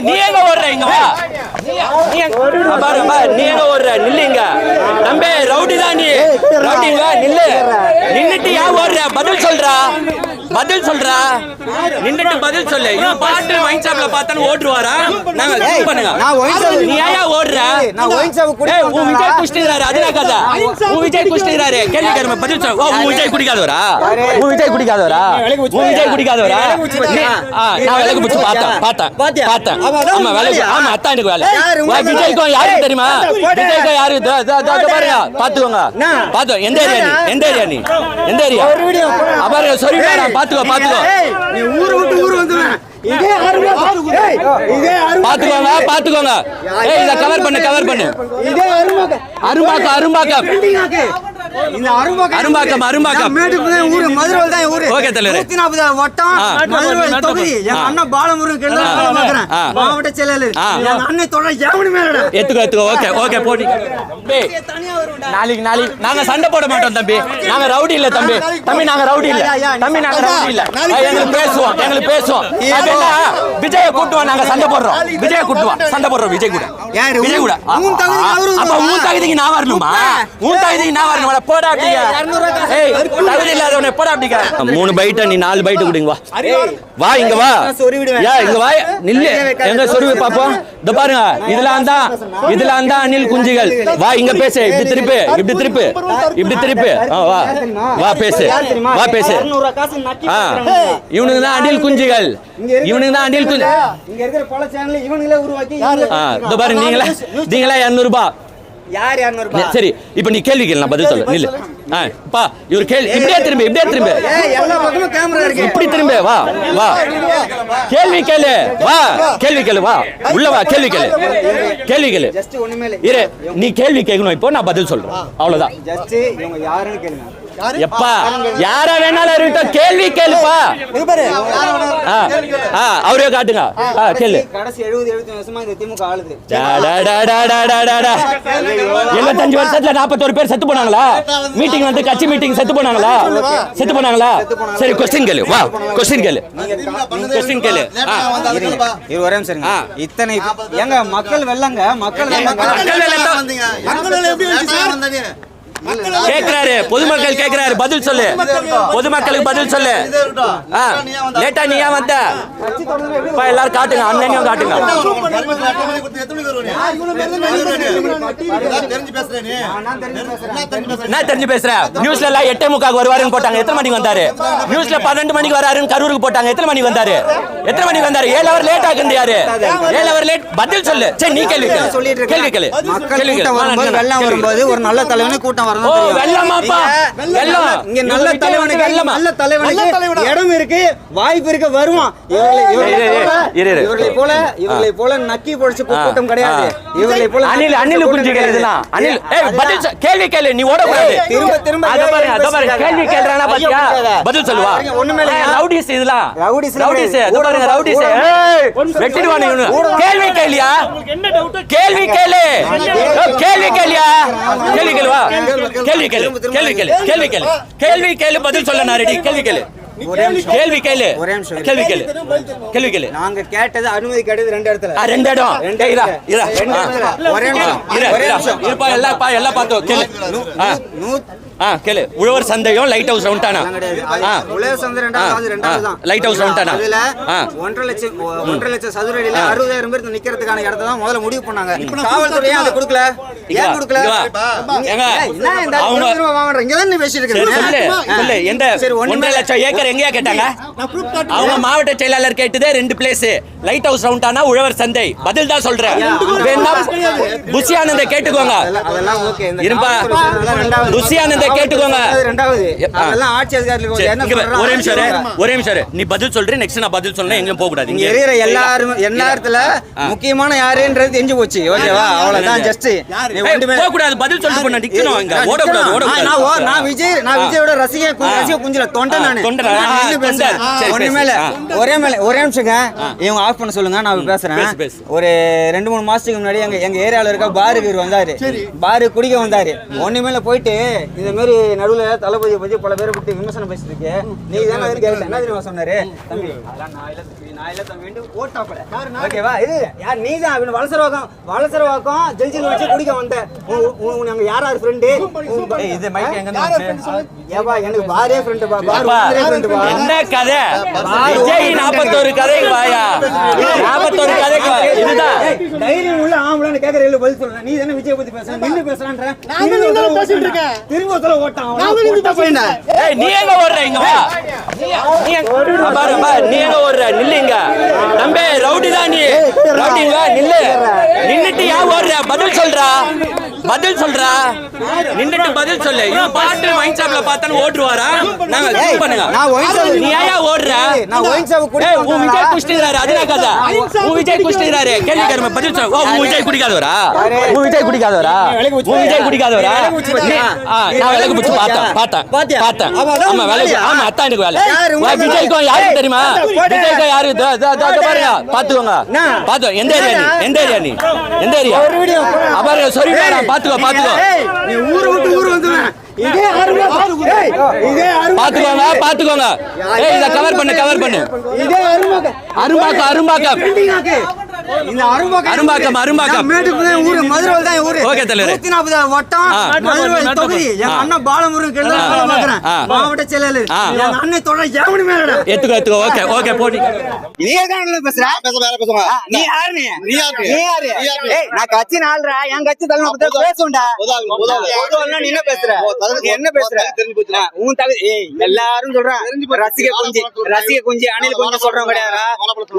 நீ எங்க ஓடுற இங்க வா. பாரு பாரு நீ எங்க ஓடுற? நில்லுங்க தம்பி ரவுடி தான் நீ ரவுடிங்க நில்லு. நின்னுட்டு ஏன் ஓடுற? பதில் சொல்றா. பதில் சொல்றா? நின்னுட்டு பதில் சொல்லு. இவன் பாட்டு வைன் ஷாப்ல பார்த்தானு ஓட்டுருவாரா நாங்க இது பண்ணுங்க. நான் wine shop- நீ ஏன் ஓடுற? நான் shop குடிக்க ஏய், உன்? விஜய் குஷ்டிறாரு அதுல கதை உன் விஜய் குஷ்டிறாரு கேள்வி கேட்க பதில் சொல்லு ஓ, உன் விஜய் குடிக்காதவரா? உன் விஜய் குடிக்காதவரா? உன் விஜய் குடிக்காதவரா? நான் விளக்கு பிடிச்சி பார்த்தேன். பார்த்தேன்? பார்த்தேன். ஆமா, அதான் ஆமா அத்தான் எனக்கு வேலை. விஜய்க்கும்? யாருக்கு தெரியுமா. விஜய்க்கும் யாரு பாருங்க. பாத்துக்கோங்க? பாத்து எந்த ஏரியா நீ? எந்த ஏரியா நீ? எந்த ஏரியா. பாருங்க சொல்லி பாத்துக்கோ பாத்துக்கோ. நீ ஊரு விட்டு ஊரு வந்துடுவேன். இதே பாத்துக்கோங்க பாத்துக்கோங்க. ஏய் இத கவர் பண்ணு கவர் பண்ணு. இதே அருமை அரும்பாக்கம் அரும்பாக்கம். ஆக்கு. இந்த அரும்பாக்கம் அரும்பாக்கம், அரும்பாக்கம். நான் மேட்டுப்பாளையம் ஊரு மதுரை தான் என் ஊரு. ஓகே, தலைவரே. நூத்தி நாற்பது வட்டம் ஆ. மதுரை தொகுதி. எங்க ஆ. அண்ணன் பாலமுருகன் கீழ தான் வேலை பார்க்கறேன். ஆ. மாவட்ட செயலாளர். ஆ. எங்க அண்ணன் தொடர் எவனுமே இல்லடா. எத்துக்கோ எத்துக்கோ ஓகே ஓகே போடி தம்பி. நாளைக்கு நாளைக்கு. நாங்க சண்டை போட மாட்டோம் தம்பி. நாங்க ரவுடி இல்ல தம்பி. தம்பி நாங்க ரவுடி இல்ல. தம்பி நாங்க ரவுடி இல்ல. எங்களுக்கு பேசுவோம் எங்களுக்கு பேசுவோம். விஜய கூட்டுவோம் நாங்க சண்டை போடுறோம். விஜய கூட்டுவோம் சண்டை போடுறோம் விஜய் கூட. யாரு? விஜய் கூட? உன் தகுதிக்கு நான் வரணுமா? உன் தகுதிக்கு நான் வரணுமா போடா அப்படிங்க மூணு பைட்ட நீ நாலு பைட்டு கொடுங்க வா வா இங்க வா இங்க வா நில்லு எங்க சொருவி பாப்போம் இந்த பாருங்க இதெல்லாம் தான் இதெல்லாம் தான் அணில் குஞ்சுகள் வா இங்க பேசு இப்படி திருப்பு இப்படி திருப்பு இப்படி திருப்பு ஆ, வா வா பேசு? வா பேசு ஆ. இவனுக்கு தான் அணில் குஞ்சுகள் இவனுக்கு தான் அணில் குஞ்சு இங்க இருக்கிற பல சேனல் இவனுங்களே உருவாக்கி ஆ இந்த பாருங்க நீங்களே நீங்களே இரநூறு ரூபாய் யார் இரநூறு ரூபாய் சரி இப்போ நீ கேள்வி கேளு நான் பதில் சொல்லு நில்லு. ஆ பா இவர் கேள்வி இப்படியே திரும்பி இப்படியே திரும்பி. இப்படி திரும்ப வா வா. கேள்வி கேளு வா கேள்வி கேளு வா. உள்ள வா கேள்வி கேளு. கேள்வி கேளு. இல்லை. இரு நீ கேள்வி கேட்கணும் இப்போ நான் பதில் சொல்றேன். அவ்வளவுதான். எப்பா யார வேணாலும் இருக்கட்டும். கேள்வி கேளுப்பா. அவரே காட்டுங்க. கேளு. எழுபத்தஞ்சு வருஷத்துல நாற்பத்தோரு பேர் செத்து போனாங்களா? மீட்டிங் வந்து கட்சி மீட்டிங் செத்து போனாங்களா? செத்து போனாங்களா? சரி கொஸ்டின் கேளு. வா கொஸ்டின் கேளு. கொஸ்டின் கேளு. இது ஒரே நிமிஷம் இருங்க. ஆ. இத்தனை ஏங்க மக்கள் வெள்ளங்க மக்கள் வெள்ளங்க மக்கள் வெள்ளம் கேக்குறாரு. பொதுமக்கள் கேக்குறாரு. பதில் சொல்லு. பொதுமக்களுக்கு பதில் சொல்லு. லேட்டா நீ ஏன் வந்த? இப்ப எல்லாரும் காட்டுங்க. அண்ணனையும் காட்டுங்க. என்ன தெரிஞ்சு பேசுற நியூஸ்ல எல்லாம் எட்டே முக்காக்கு வருவாருன்னு போட்டாங்க. எத்தனை மணிக்கு வந்தாரு? நியூஸ்ல பன்னெண்டு மணிக்கு வராருன்னு கரூருக்கு போட்டாங்க. எத்தனை மணிக்கு வந்தாரு? எத்தனை மணிக்கு வந்தாரு? ஏழு அவர் லேட் ஆகுது யாரு? ஏழு அவர் லேட் பதில் சொல்லு. சரி நீ கேள்வி கேளு. சொல்லிட்டு கேள்வி கேளு. இருக்கேன் மக்கள் கேள்வி கேள்வி கேளு. வரும்போது ஒரு நல்ல தலைவனு கூட்டம் ஓ. வெள்ளமாப்பா வெள்ளம் இங்க நல்ல தலைவனுக்கு வெள்ளமா. நல்ல தலைவனுக்கு இடம் இருக்கு வாய்ப்பு இருக்கு வருவான். இவர்களை- போல-. இவர்களை நக்கி பொடிச்ச கூட்டம் கிடையாது. இவர்களை போல இதெல்லாம். ஏய் பதில் சொல். கேள்வி கேளு நீ ஓடக்கூடாது திரும்ப திரும்ப அத பாரு அத பாரு கேள்வி ஐயோ, பாத்தியா. பதில் சொல்லுவா. ஒண்ணுமே இல்லைங்க. ரவுடிஸ் இதெல்லாம். ரவுடிஸ் இல்ல ரவுடிஸ். அத ஏய் வெட்டிடுவானே இவனு கேள்வி கேளியா? கேள்வி கேளு கேள்வி கேளியா? கேள்வி கேளுவா கேள்வி கேளு கேள்வி கேளு கேள்வி கேளு கேள்வி கேளு. பதில் சொல்ல நான் ரெடி கேள்வி கேளு. கேள்வி கேளு. ஒரே நிமிஷம். இரு. கேள்வி கேளு. கேள்வி கேளு. நாங்க கேட்டது அனுமதி கேட்டது ரெண்டு இடத்துல. ஆ, ரெண்டு இடம். ரெண்டு. இருப்பா எல்லாம் பா எல்லாம் பார்த்தோம் கேளு. ஆ கேளு. உழவர் சந்தையும் லைட் ஹவுஸ் ரவுண்டானா. ஆ. சந்தை ரெண்டாவது, அது ரெண்டாவது தான். லைட் ஹவுஸ் ரவுண்டானா அதுல ஆ. ஒன்றரை லட்சம் ஒன்றரை லட்சம் சதுர அடியில அறுபதாயிரம் பேர் நிக்கிறதுக்கான இடத்த தான் முதல்ல முடிவு பண்ணாங்க. காவல்துறை ஏன் அதை கொடுக்கல? இங்க ஏன் வா, கொடுக்கல? இங்க வா. ஏங்க, ஏய், என்ன இந்த ஆளு அவங்க- ஒரு ரூபா வாங்குற? இங்க தான் நீ பேசிட்டு சரி, இருக்க. சொல்லு. ஆ. சொல்லு எந்த சரி, ஒண்ணுமே ஒன்றரை லட்சம் ஏக்கர் எங்கயா கேட்டாங்க? அவங்க மாவட்ட செயலாளர் கேட்டதே ரெண்டு பிளேஸ் லைட் ஹவுஸ் ரவுண்டானா உழவர் சந்தை. பதில் தான் சொல்றேன். வேணா கேட்டுக்கோங்க. இருப்பா. கேட்டுக்கோங்க. ரெண்டாவது. அதெல்லாம் ஆட்சி என்ன சொல்றாங்க? ஒரே நிமிஷம். ஒரே நிமிஷம். நீ பதில் சொல்ற நெக்ஸ்ட் நான் பதில் சொல்லணும் எங்கேயும் போக கூடாது. இங்க இருக்கிற எல்லாரும் எல்லாத்துல முக்கியமான யாருன்றது தெரிஞ்சு போச்சு. ஓகேவா? அவ்வளவுதான் ஜஸ்ட் போக கூடாது பதில் சொல்லிட்டு போன நிக்கணும். இங்க ஓடக்கூடாது ஓடக்கூடாது நான் விஜய் நான் விஜயோட ரசிக. ரசிக குஞ்சில தொண்டை நானு. தொண்டை. ஆ. ஒரே மேல ஒரே நிமிஷங்க. இவங்க ஆஃப் பண்ண சொல்லுங்க நான் பேசுறேன். பேசு, பேசு. ஒரு ரெண்டு மூணு மாசத்துக்கு முன்னாடி எங்க எங்க ஏரியால இருக்க பாருக்கு வந்தாரு. பாரு குடிக்க வந்தாரு. ஒண்ணுமேல போயிட்டு இந்த மாதிரி நடுவுல தளபதியை பத்தி பல பேரை பத்தி விமர்சனம் பேசிட்டு இருக்கு. நீ தானே கேட்கல என்ன தெரியுமா சொன்னாரு? தம்பி அதெல்லாம் நான் ஓகேவா? இது யார்? நீ தான் இவன் வளசரவாக்கம் வளசரவாக்கம் ஜெல்ஜில் வச்சு குடிக்க வந்த. நாங்க யார் யார் ஃப்ரெண்டு இது மைக் எங்க ஏப்பா எனக்கு பாரே ஃப்ரெண்டு பா. பார் அப்பா, ஃப்ரெண்டு பா. என்ன கதை? விஜய். இதுதான். தைரியம் உள்ள ஆம்பளைன்னு கேக்குற இல்ல பதில் சொல்றேன் நீ தானே விஜய் பத்தி பேசுற? நின்னு பேசுறான்ற. நான் தான் நின்னு பேசிட்டு இருக்கேன். திரும்ப சொல்ல ஓட்டான் அவன். நான் தான் நின்னு பேசிட்டு இருக்கேன். ஏய் நீ எங்க ஓடுற? இங்க வா. நீ எங்க- பாரு பாரு. நீ எங்க ஓடுற? நில்லுங்க தம்பி ரவுடி தான் நீ ரவுடிங்க நில்லு. நின்னுட்டு ஏன் ஓடுற? பதில் சொல்றா. பதில் சொல்றா? நின்னுட்டு பதில் சொல்லு. இவன் பாட்டு மைண்ட் ஷாப்ல பார்த்தாலும் ஓட்டுவாரா நாங்க zoom பண்ணுங்க. நான் wine shop- நீ ஏன் ஓடுற? நான் shop குடிக்க ஏய், உன்? விஜய் குடிச்சிட்டாரு அது என்ன கதை. உன் விஜய் குடிச்சிட்டாரு கேள்வி கேரும பதில் சொல்லு ஓ, உன் விஜய் குடிக்காதவரா? உன் விஜய் குடிக்காதவரா? பூச்சி உன் விஜய் குடிக்காதவரா? பூச்சி நான் விளக்கு பிடிச்சி பார்த்தேன் பார்த்தேன்? பார்த்தேன் ஆமா வேலை வேலையா? ஆமா அத்தான் எனக்கு வேலை. விஜய்க்கும் யாருக்கு தெரியுமா? போடு. விஜய்க்கும் யாரு? பாருங்க. பாத்துக்கோங்க. என்ன? பாத்து எந்த ஏரியா நீ? எந்த ஏரியா நீ? எந்த ஏரியா ஒரு வீடியோ போடு. பாருங்க சொல்லிட்டு பாத்துக்கோ பாத்துக்கோ. நீ ஊரை விட்டு ஊர் வந்துடுவேன் இதே அருமை ஏய், இதே அருமை பாத்துக்கோங்க பாத்துக்கோங்க. ஏய் இத கவர் பண்ணு கவர் பண்ணு. இதே அருமை அரும்பாக்கம் அரும்பாக்கம். பில்டிங்காக்கு. இந்த அரும்பாக்கம் அரும்பாக்கம், ஊரு. மதுரை தான் என் ஊரு ஓகே, தலைவரே. நூத்தி நாற்பது வட்டம் ஆ. மதுரை தொகுதி. எங்க ஆ. அண்ணன் பாலமுருகன் கேள்வி. மாவட்ட செயலாளர். தொடர் ஜாமணி மேலடா எத்துக்கோ எத்துக்கோ ஓகே ஓகே போட்டி. நீ எங்க பேசுற? நீ யாரு நீ நீ யாரு? நீ யாரு? நீ யாரு? ஏய் நான் கட்சி நாள்றா. என் கட்சி தலைமை பத்தி நீ என்ன பேசுற? நீ என்ன பேசுற? உன் தகுதி ஏய் எல்லாரும் சொல்றான். ரசிக குஞ்சு ரசிக குஞ்சு அணில் குஞ்சு சொல்றோம் கிடையாதா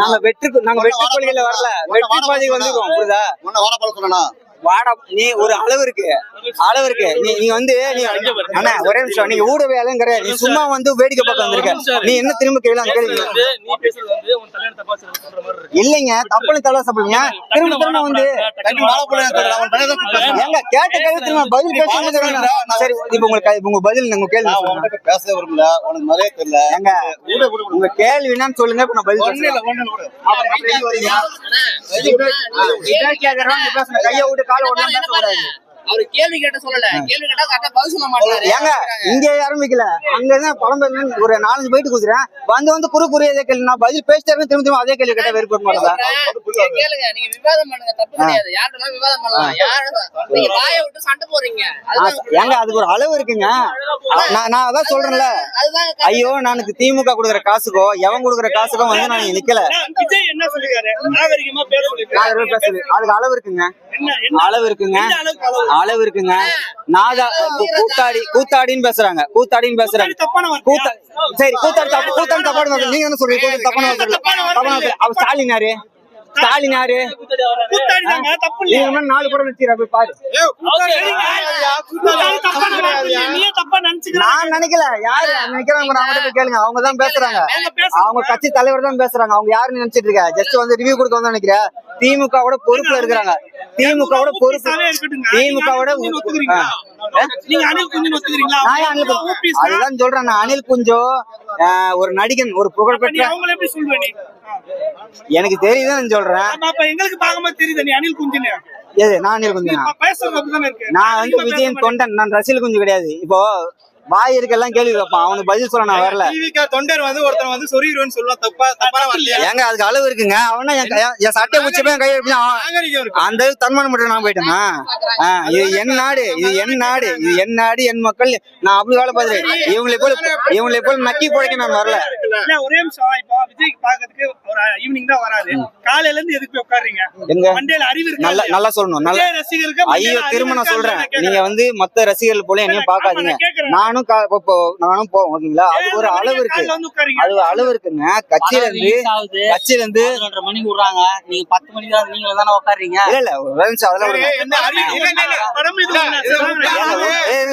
நாங்க வெற்றி நாங்க வெற்றி கொள்கையில வரல. வெற்றி பாதைக்கு வந்துருக்கோம் புரியுதா வாடா நீ ஒரு அளவு இருக்கு அளவு இருக்கு நீ நீ வந்து நீ அண்ணா ஒரே நிமிஷம் நீங்க ஊடகவியாளரும் கிடையாது நீ சும்மா வந்து வேடிக்கை பார்க்க வந்திருக்க. நீ என்ன திரும்ப கேள்வி கேள்வி இல்லைங்க தப்புன்னு தலை சாப்பிடுங்க. திரும்ப திரும்ப வந்து ஏங்க கேட்ட கேள்வி திரும்ப பதில் பேசுங்க சரி இப்ப உங்களுக்கு உங்க பதில் உங்க கேள்வி. பேச விரும்பல உனக்கு நிறைய தெரியல. ஏங்க உங்க கேள்வி என்னன்னு சொல்லுங்க இப்ப நான் பதில் கையை விட்டு காலை விட்டு பேசக்கூடாது அவரு கேள்வி கேட்ட சொல்லல. கேள்வி கேட்டா கரெக்டா பதில் சொல்ல மாட்டாரு. ஏங்க இங்க ஆரம்பிக்கல. அங்கதான் பழம்பெரு ஒரு நாலஞ்சு போயிட்டு குடுக்குறேன் வந்து வந்து குறு குறு இதே கேள்வி. நான் பதில் பேசிட்டே திரும்ப திரும்ப அதே கேள்வி கேட்டா வெறுப்பு மாட்டேதா கே- கேளுங்க நீங்க விவாதம் பண்ணுங்க தப்பு கிடையாது. யார்கிட்ட விவாதம் பண்ணலாம்? யாரு நீங்க வாயை விட்டு சண்டை போறீங்க ஏங்க அதுக்கு ஒரு அளவு இருக்குங்க. நான் நான் அதான் சொல்றேன்ல. அதுதான் ஐயோ நானுக்கு திமுக கொடுக்குற காசுக்கோ எவன் கொடுக்குற காசுக்கோ வந்து நான் இங்க நிக்கல. விஜய் என்ன சொல்லிருக்காரு? நாகரிகமா பேச அதுக்கு அளவு இருக்குங்க. என்ன என்ன? அளவு இருக்குங்க. அளவு? இருக்குங்க நாதா கூ- கூத்தாடி கூத்தாடின்னு பேசுறாங்க கூத்தாடின்னு பேசுறாங்க? கூத்தா சரி கூத்தாடி தப்பு கூத்தாடி தப்பான வார்த்தை. நீங்க என்ன சொல்றீங்க தப்பான வார்த்தை இல்ல. தப்பான வார்த்தை. அவ ஸ்டாலின் யாரு ஸ்டாலின் யாரு நாலு படம் போய் பாரு. நினைச்சுக்கிற நான் நினைக்கல. யாரு? நினைக்கிறாங்க அவங்க கேளுங்க. அவங்க தான் பேசுறாங்க. அவங்க கட்சி தலைவர் தான் பேசுறாங்க. அவங்க யாருன்னு நினைச்சிட்டு இருக்க? ஜஸ்ட் வந்து ரிவ்யூ கொடுக்க வந்து நினைக்கிறேன் திமுகவோட பொறுப்புல இருக்கிறாங்க. திமுகவோட பொறுப்பு. குஞ்சு? ஊபிஸ்னா, அதுதான் சொல்றேன் நான். அனில் குஞ்சோ ஆஹ், ஒரு நடிகன் ஒரு புகழ்பெற்ற எனக்கு தெரியுதுன்னு நான் சொல்றேன். அப்ப எங்களுக்கு பார்க்கும்போது தெரியுது. நீ அனில் குஞ்சுன்னு. எது? நான் அனில் குஞ்சு. நான் வந்து விஜயன் தொண்டன். நான் ரசிகல் குஞ்சு கிடையாது. இப்போ வாய் இருக்கெல்லாம் கேள்வி கேட்பான். அவனுக்கு பதில் சொல்ல நான் வரல. டிவிக்கு தொண்டர் வந்து ஒருத்தன் வந்து சொருகிருவேன்னு சொல்லுவான் தப்பா வார்த்தையா ஏங்க அதுக்கு அளவு இருக்குங்க. அவனா என் கைய- என் சட்டை பிடிச்ச போய் இருக்கு. அந்த தன்மானம் மட்டும் நான் போயிட்டேனா? ஆ, இது என் நாடு இது என் நாடு இது என் நாடு என் மக்கள். நான் அப்படி வேலை பார்த்துறேன் இவங்களை போல இவங்களை போல நக்கி பிழைக்க நான் வரல. இல்ல, ஒரே நிமிஷம். இப்போ விஜய்க்கு பாக்கிறதுக்கு ஒரு ஈவினிங் தான் வராரு. காலையில இருந்து எதுக்கு போய் உட்காருறீங்க? எங்க? அறிவு இருக்கா நல்லா? நல்லா சொல்லணும். நல்லா ரசிகருக்கு ஐயோ திரும்ப நான் இருக்கா சொல்றேன். நீங்க வந்து மத்த ரசிகர்கள் போல என்னையும் பாக்காதீங்க நான். நானும் இப்போ- நானும் போவோம் ஓகேங்களா? அதுக்கு ஒரு அளவு இருக்கு. அது ஒரு அளவு இருக்குங்க. கட்சியில இருந்து கட்சியில இருந்து மணிக்கு விடுறாங்க. நீங்க பத்து மணிக்கு தான் நீங்க தானே உட்காருறீங்க? இல்ல இல்ல ஒரு நிமிஷம் அதெல்லாம்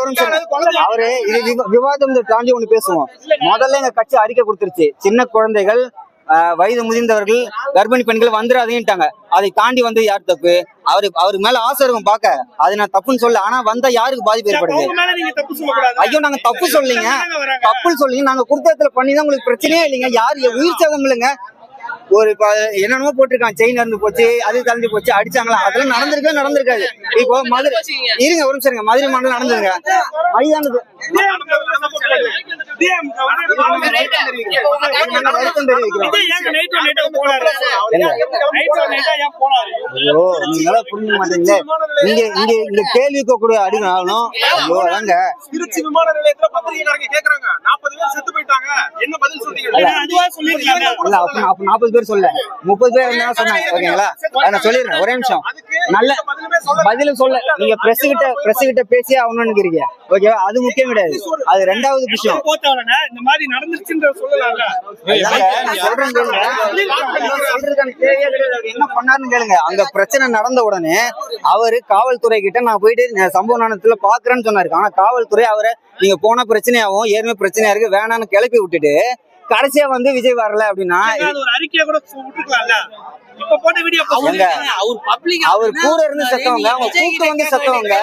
ஒரு நிமிஷம். அவரு இது விவாதம் தாண்டி ஒண்ணு பேசுவோம். முதல்ல எங்க கட்சி அறிக்கை கொடுத்துருச்சு. சின்ன குழந்தைகள் வயது முதிர்ந்தவர்கள் கர்ப்பிணி பெண்கள் வந்துடாதீங்கட்டாங்க அதை தாண்டி வந்து யார் தப்பு? அவரு அவருக்கு மேல ஆசை இருக்கும் பாக்க. அது நான் தப்புன்னு சொல்ல ஆனா வந்தா யாருக்கு பாதிப்பு ஏற்படுது? ஐயோ நாங்க தப்பு சொல்லீங்க. தப்பு சொல்லீங்க நாங்க கொடுத்த இடத்துல பண்ணி தான் உங்களுக்கு பிரச்சனையே இல்லைங்க. யார் உயிர் சேதம் இல்லைங்க. ஒரு இப்ப என்னென்னமோ போட்டிருக்கான். செயின் இறந்து போச்சு அது கலந்து போச்சு அடிச்சாங்களா? அதெல்லாம் நடந்திருக்கே நடந்திருக்காது. இப்போ மதுரை இருங்க ஒரு நிமிஷம் இருங்க. மதுரை மாநிலம் நடந்துருங்க மைதானது தெரிவிக்கிறோம் ஐயோ நீங்களா புரிஞ்சுக்க மாட்டீங்களே. இங்க இங்க இங்க கேள்விக்கு கூட அடிக்கணும் ஐயோ அதாங்க திருச்சி விமான நிலையத்துல கேக்குறாங்க. நாற்பது பேர் செத்து போயிட்டாங்க. என்ன பதில் சொல்றீங்க? நாற்பது பேர் சொல்ல முப்பது பேர் இருந்தா சொன்னாங்க ஓகேங்களா? நான் சொல்லிடுறேன் ஒரே நிமிஷம். நல்ல பதிலும் சொல்ல நீங்க பிரஸ் கிட்ட பிரஸ் கிட்ட பேசி ஆகணும்னு இருக்கிறீங்க ஓகேவா? அது முக்கியம் கிடையாது. அது ரெண்டாவது விஷயம். இந்த மாதிரி சொல்றேன் தேவையே கிடையாது. அவர் என்ன பண்ணாருன்னு கேளுங்க அங்க பிரச்சனை நடந்த உடனே அவரு காவல்துறை கிட்ட நான் போயிட்டு சம்பவ நேரத்துல பாக்குறேன்னு சொன்னாரு ஆனா காவல்துறை அவரை நீங்க போன பிரச்சனையாவும் ஏற்கனவே பிரச்சனையா இருக்கு வேணான்னு கிளப்பி விட்டுட்டு கடைசியா வந்து விஜய் வரல அப்படின்னா ஒரு அறிக்கையை கூட விட்டுருக்கலாம்ல? அவர் பப்ளிக் அவர் கூட இருந்து சத்தவங்க அவங்க கூப்பிட்டு வந்து சத்தவங்க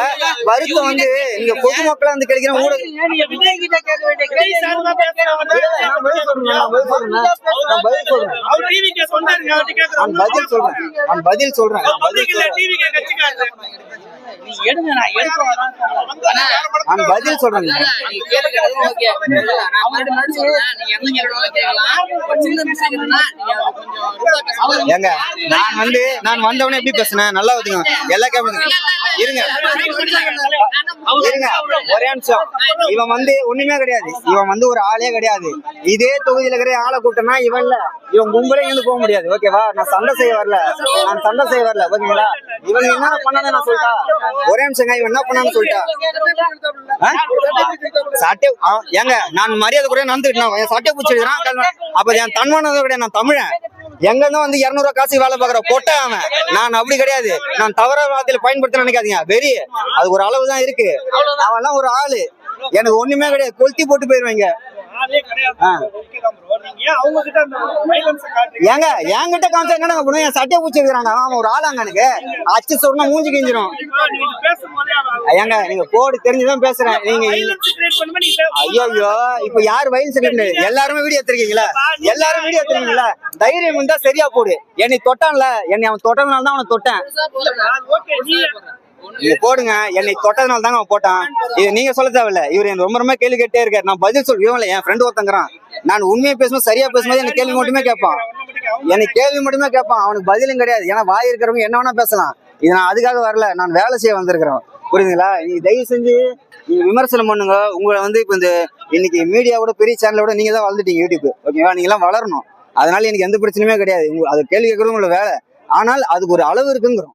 வருத்தம் வந்து நீங்க பொதுமக்களா வந்து கிடைக்கிற ஊடக விஜய் கிட்ட கேட்க வேண்டிய விஜய் சார்பா பேசுறவங்க நான் பதில் சொல்றேன். பதில் சொல்றேன். நான் எடுங்க எடுக்க பதில் சொல்றேன். ஏங்க நான் வந்து நான் வந்தவனே எப்படி பேசுனேன்? நல்லா ஒத்துங்க எல்லா கேமரா இருங்க. இருங்க. ஒரே நிமிஷம். இவன் வந்து ஒண்ணுமே கிடையாது. இவன் வந்து ஒரு ஆளே கிடையாது. இதே தொகுதியில இருக்கிற ஆளை கூட்டம்னா இவன் இல்ல. இவன் கும்பலே இருந்து போக முடியாது. ஓகேவா? நான் சண்டை செய்ய வரல. நான் சண்டை செய்ய வரல. ஓகேங்களா? இவன் என்ன பண்ணான்னு நான் சொல்லிட்டா? ஒரே நிமிஷங்க. இவன் என்ன பண்ணான்னு சொல்லிட்டா? ஆ? சட்டை ஆ, ஏங்க நான் மரியாதை கூட நடந்துக்கிட்டேன் என் சட்டை பூச்சி எடுக்கிறான் அப்ப என் தன்மானதை கிடையாது நான் தமிழன். எங்கன்னா வந்து இரநூறுவா காசு வேலை பாக்குற பொட்டை அவன். நான் அப்படி கிடையாது. நான் தவற வார்த்தையில பயன்படுத்த நினைக்காதீங்க. வெறி. அது ஒரு அளவு தான் இருக்கு. அவன் ஒரு ஆளு. எனக்கு ஒண்ணுமே கிடையாது. கொளுத்தி போட்டு போயிருவாங்க ஏங்க என்கிட்ட காமிச்சா என்ன பண்ணுவேன் என் சட்டையை பூச்சி இருக்கிறாங்க அவன் ஒரு ஆளாங்க எனக்கு. அச்சு சொன்னா மூஞ்சி கிஞ்சிரும். ஏங்க நீங்க போடு தெரிஞ்சுதான் பேசுறேன். நீங்க ஐயோ இப்ப யார் வயல் செகண்ட் எல்லாருமே வீடியோ எடுத்திருக்கீங்களா? எல்லாரும் வீடியோ எடுத்திருக்கீங்களா? தைரியம் இருந்தா சரியா போடு. என்னை தொட்டான்ல. என்னை அவன் தொட்டதுனால தான் அவனை தொட்டேன். நீங்க போடுங்க. என்னை தொட்டதுனால தாங்க அவன் போட்டான். இது நீங்க சொல்ல தேவையில்ல. இவர் எனக்கு ரொம்ப ரொம்ப கேள்வி கேட்டே இருக்காரு. நான் பதில் சொல்லுவேன் என் ஃப்ரெண்டு ஒருத்தங்கிறான். நான் உண்மையை பேசும்போது சரியா பேசும்போது எனக்கு கேள்வி மட்டுமே கேட்பான். எனக்கு கேள்வி மட்டுமே கேட்பான். அவனுக்கு பதிலும் கிடையாது. ஏன்னா வாய் இருக்கிறவங்க என்ன வேணா பேசலாம். இது நான் அதுக்காக வரல. நான் வேலை செய்ய வந்திருக்கிறேன். புரியுதுங்களா? நீங்க தயவு செஞ்சு நீங்க விமர்சனம் பண்ணுங்க. உங்களை வந்து இப்போ இந்த இன்னைக்கு மீடியாவோட பெரிய சேனலோட நீங்க தான் வளர்ந்துட்டீங்க யூடியூப் ஓகேவா நீங்க எல்லாம் வளரணும். அதனால எனக்கு எந்த பிரச்சனையுமே கிடையாது. அது கேள்வி கேட்கறது உங்களோட வேலை. ஆனால் அதுக்கு ஒரு அளவு இருக்குங்கிறோம்.